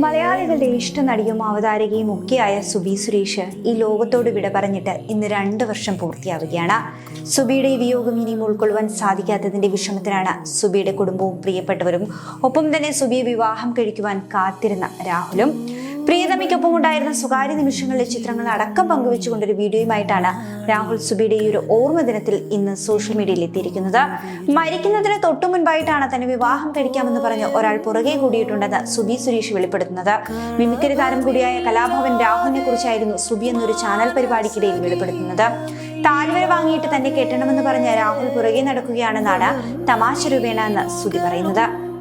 മലയാളികളുടെ ഇഷ്ട നടിയും അവതാരകയും ഒക്കെയായ സുബി സുരേഷ് ഈ ലോകത്തോട് വിട പറഞ്ഞിട്ട് ഇന്ന് രണ്ട് വർഷം പൂർത്തിയാവുകയാണ്. സുബിയുടെ വിയോഗം ഇനിയും ഉൾക്കൊള്ളുവാൻ സാധിക്കാത്തതിന്റെ വിഷമത്തിലാണ് സുബിയുടെ കുടുംബവും പ്രിയപ്പെട്ടവരും. ഒപ്പം തന്നെ സുബിയെ വിവാഹം കഴിക്കുവാൻ കാത്തിരുന്ന രാഹുലും. പ്രിയതമയ്ക്കൊപ്പം ഉണ്ടായിരുന്ന സ്വകാര്യ നിമിഷങ്ങളിലെ ചിത്രങ്ങൾ അടക്കം പങ്കുവെച്ചുകൊണ്ടൊരു വീഡിയോയുമായിട്ടാണ് രാഹുൽ സുബിയുടെ ഈ ഒരു ഓർമ്മ ദിനത്തിൽ ഇന്ന് സോഷ്യൽ മീഡിയയിൽ എത്തിയിരിക്കുന്നത്. മരിക്കുന്നതിന് തൊട്ടു മുൻപായിട്ടാണ് തന്നെ വിവാഹം കഴിക്കാമെന്ന് പറഞ്ഞ് ഒരാൾ പുറകെ കൂടിയിട്ടുണ്ടെന്ന് സുബി സുരേഷ് വെളിപ്പെടുത്തുന്നത്. മിമിക്കരി താരം കൂടിയായ കലാഭവൻ രാഹുലിനെ കുറിച്ചായിരുന്നു സുബി എന്നൊരു ചാനൽ പരിപാടിക്കിടയിൽ വെളിപ്പെടുത്തുന്നത്. താഴ്വര വാങ്ങിയിട്ട് തന്നെ കെട്ടണമെന്ന് പറഞ്ഞ രാഹുൽ പുറകെ നടക്കുകയാണെന്നാണ് തമാശ രൂപേണ എന്ന് സുബി പറയുന്നത്.